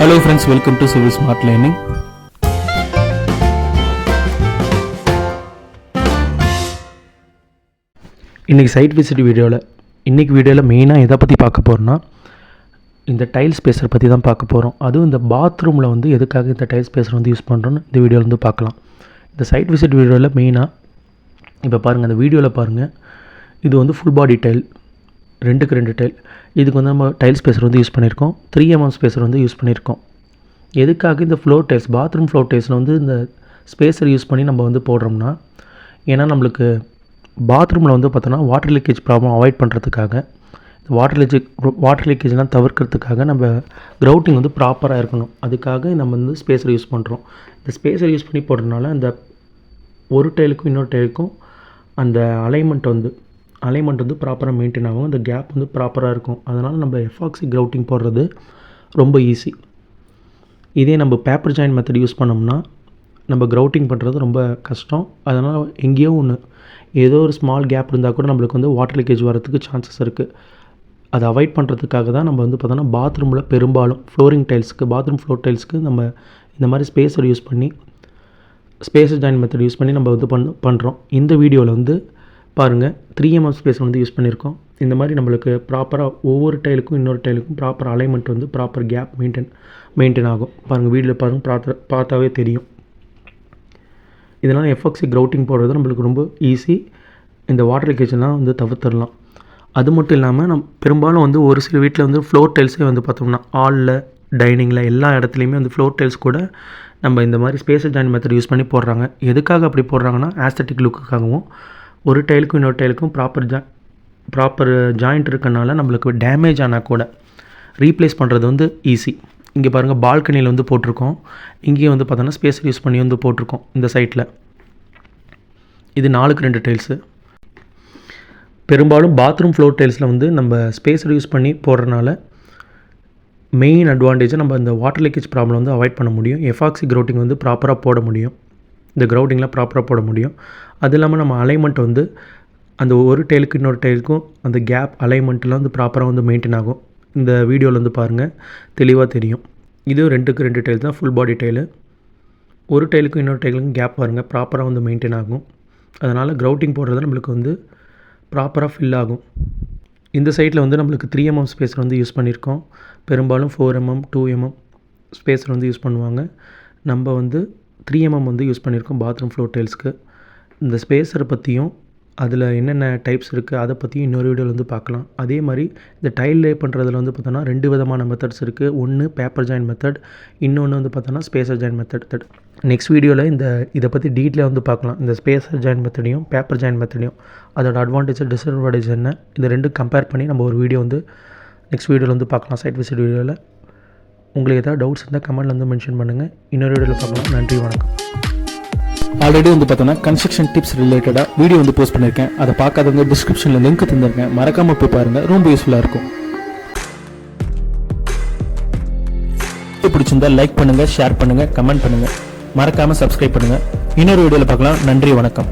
Hello friends welcome to civil smart learning இன்றைக்கி site visit வீடியோவில் இன்றைக்கி வீடியோவில் மெயினாக எதை பற்றி பார்க்க போகிறோன்னா இந்த டைல்ஸ் பேசுகிற பற்றி தான் பார்க்க போகிறோம் அதுவும் இந்த பாத்ரூமில் வந்து எதுக்காக இந்த டைல்ஸ் பேசுகிற வந்து யூஸ் பண்ணுறோன்னு இந்த வீடியோவில் வந்து பார்க்கலாம். இந்த சைட் விசிட் வீடியோவில் மெயினாக இப்போ பாருங்கள் அந்த வீடியோவில் பாருங்கள் இது வந்து ஃபுல் பாடி டைல் ரெண்டுக்கு ரெண்டு டைல் இதுக்கு வந்து நம்ம டைல் ஸ்பேசர் வந்து யூஸ் பண்ணியிருக்கோம் த்ரீ எம்எம் ஸ்பேசர் வந்து யூஸ் பண்ணியிருக்கோம் எதுக்காக இந்த ஃப்ளோர் டைல்ஸ் பாத்ரூம் ஃப்ளோர் டைல்ஸில் வந்து இந்த ஸ்பேசர் யூஸ் பண்ணி நம்ம வந்து போடுறோம்னா ஏன்னா நம்மளுக்கு பாத்ரூமில் வந்து பார்த்தோன்னா வாட்டர் லீக்கேஜ் ப்ராப்ளம் அவாய்ட் பண்ணுறதுக்காக வாட்டர் லீக்கேஜ் வாட்டர் லீக்கேஜ்லாம் தவிர்க்கிறதுக்காக நம்ம க்ரௌட்டிங் வந்து ப்ராப்பராக இருக்கணும். அதுக்காக நம்ம வந்து ஸ்பேசர் யூஸ் பண்ணுறோம் இந்த ஸ்பேசர் யூஸ் பண்ணி போடுறதுனால அந்த ஒரு டைலுக்கும் இன்னொரு டைலுக்கும் அந்த அலைன்மெண்ட் வந்து அலைன்மெண்ட் வந்து ப்ராப்பராக மெயின்டைன் ஆகும். அந்த கேப் வந்து ப்ராப்பராக இருக்கும். அதனால் நம்ம எஃபாக்சி க்ரௌட்டிங் போடுறது ரொம்ப ஈஸி இதே நம்ம பேப்பர் ஜாயின் மெத்தட் யூஸ் பண்ணோம்னா நம்ம க்ரௌட்டிங் பண்ணுறது ரொம்ப கஷ்டம். அதனால் எங்கேயோ ஒன்று ஏதோ ஒரு ஸ்மால் கேப் இருந்தால் கூட நம்மளுக்கு வந்து வாட்டர் லீக்கேஜ் வரதுக்கு சான்சஸ் இருக்குது அதை அவாய்ட் பண்ணுறதுக்காக தான் நம்ம வந்து பார்த்தோன்னா பாத்ரூமில் பெரும்பாலும் ஃப்ளோரிங் டைல்ஸுக்கு பாத்ரூம் ஃப்ளோர் டைல்ஸ்க்கு நம்ம இந்த மாதிரி ஸ்பேஸர் யூஸ் பண்ணி ஸ்பேஸ் ஜாயின் மெத்தட் யூஸ் பண்ணி நம்ம வந்து பண்ண பண்ணுறோம் இந்த வீடியோவில் வந்து பாருங்கள் த்ரீ எம்எம் ஸ்பேஸ் வந்து யூஸ் பண்ணியிருக்கோம் இந்த மாதிரி நம்மளுக்கு ப்ராப்பராக ஒவ்வொரு டைலுக்கும் இன்னொரு டைலுக்கும் ப்ராப்பர் அலைன்மெண்ட் வந்து ப்ராப்பர் கேப் மெயின்டைன் மெயின்டைன் ஆகும். பாருங்கள் வீடியோவில் பாருங்கள் பார்த்து பார்த்தாவே தெரியும். இதனால் எஃப்எக்ஸி க்ரௌட்டிங் போடுறது நம்மளுக்கு ரொம்ப ஈஸி இந்த வாட்டர் லீக்கேஜ்லாம் வந்து தவிர்த்துடலாம். அது மட்டும் இல்லாமல் நம் பெரும்பாலும் வந்து ஒரு சில வீட்டில் வந்து ஃப்ளோர் டைல்ஸே வந்து பார்த்தோம்னா ஹாலில் டைனிங்கில் எல்லா இடத்துலையுமே வந்து ஃப்ளோர் டைல்ஸ் கூட நம்ம இந்த மாதிரி ஸ்பேஸ் ஜாயின் மெத்தட் யூஸ் பண்ணி போடுறாங்க. எதுக்காக அப்படி போடுறாங்கன்னா ஆஸ்தட்டிக் லுக்குக்காகவும் ஒரு டைலுக்கும் இன்னொரு டைலுக்கும் ப்ராப்பர் ஜா ப்ராப்பர் ஜாயிண்ட் இருக்கனால நம்மளுக்கு டேமேஜ் ஆனால் கூட ரீப்ளேஸ் பண்ணுறது வந்து ஈஸி இங்கே பாருங்கள் பால்கனியில் வந்து போட்டிருக்கோம். இங்கேயும் வந்து பார்த்தோன்னா ஸ்பேஸ் யூஸ் பண்ணி வந்து போட்டிருக்கோம் இந்த சைட்டில் இது நாலுக்கு ரெண்டு டைல்ஸு பெரும்பாலும் பாத்ரூம் ஃப்ளோர் டைல்ஸில் வந்து நம்ம ஸ்பேஸர் யூஸ் பண்ணி போடுறனால மெயின் அட்வான்டேஜை நம்ம இந்த வாட்டர் லீக்கேஜ் ப்ராப்ளம் வந்து அவாய்ட் பண்ண முடியும். எஃபாக்சி க்ரௌட்டிங் வந்து ப்ராப்பராக போட முடியும். இந்த க்ரௌட்டிங்லாம் ப்ராப்பராக போட முடியும். அது இல்லாமல் நம்ம அலைன்மெண்ட் வந்து அந்த ஒரு டைலுக்கு இன்னொரு டைலுக்கும் அந்த கேப் அலைன்மெண்ட்லாம் வந்து ப்ராப்பராக வந்து மெயின்டைன் ஆகும். இந்த வீடியோவில் வந்து பாருங்கள் தெளிவாக தெரியும். இது ரெண்டுக்கு ரெண்டு டைல் தான். ஃபுல் பாடி டைலு ஒரு டைலுக்கும் இன்னொரு டைலுக்கும் கேப் பாருங்கள் ப்ராப்பராக வந்து மெயின்டைன் ஆகும். அதனால் க்ரௌட்டிங் போடுறது நம்மளுக்கு வந்து ப்ராப்பராக ஃபில் ஆகும். இந்த சைட்டில் வந்து நம்மளுக்கு த்ரீ எம்எம் ஸ்பேஸர் வந்து யூஸ் பண்ணியிருக்கோம் பெரும்பாலும் four mm two mm spacer வந்து யூஸ் பண்ணுவாங்க. நம்ம வந்து த்ரீ எம்எம் வந்து யூஸ் பண்ணியிருக்கோம் பாத்ரூம் ஃப்ளோர் டைல்ஸ்க்கு இந்த ஸ்பேஸரை பற்றியும் அதில் என்னென்ன டைப்ஸ் இருக்குது அதை பற்றியும் இன்னொரு வீடியோவில் வந்து பார்க்கலாம். அதே மாதிரி இந்த டைல் லே பண்ணுறதுல வந்து பார்த்தோன்னா ரெண்டு விதமான மெத்தட்ஸ் இருக்குது ஒன்று பேப்பர் ஜாயின் மெத்தட் இன்னொன்று வந்து பார்த்தோன்னா ஸ்பேசர் ஜாயின் மெத்தட் நெக்ஸ்ட் வீடியோவில் இந்த இதை பற்றி டீட்டெயிலாக வந்து பார்க்கலாம். இந்த ஸ்பேசர் ஜாயின் மெத்தடையும் பேப்பர் ஜாயின் மெத்தடையும் அதோட அட்வான்டேஜ் டிஸ்அட்வான்டேஜ் என்ன? இதை ரெண்டும் கம்பேர் பண்ணி நம்ம ஒரு வீடியோ வந்து நெக்ஸ்ட் வீடியோவில் வந்து பார்க்கலாம். சைட் விசிட் வீடியோவில் உங்களுக்கு ஏதாவது டவுட்ஸ் இருந்தால் கமெண்ட்டில் வந்து மென்ஷன் பண்ணுங்கள் இன்னொரு வீடியோவில் பார்க்கலாம். நன்றி வணக்கம். ஆல்ரெடி வந்து பார்த்தோன்னா கன்ஸ்ட்ரக்ஷன் டிப்ஸ் ரிலேட்டடாக வீடியோ வந்து போஸ்ட் பண்ணியிருக்கேன் அதை பார்க்காதவங்க டிஸ்கிரிப்ஷனில் லிங்க் தந்திருக்கேன் மறக்காமல் போய் பாருங்கள் ரொம்ப யூஸ்ஃபுல்லாக இருக்கும். பிடிச்சிருந்தா லைக் பண்ணுங்கள் ஷேர் பண்ணுங்கள் கமெண்ட் பண்ணுங்கள் மறக்காமல் சப்ஸ்கிரைப் பண்ணுங்கள் இன்னொரு வீடியோவில் பார்க்கலாம். நன்றி வணக்கம்.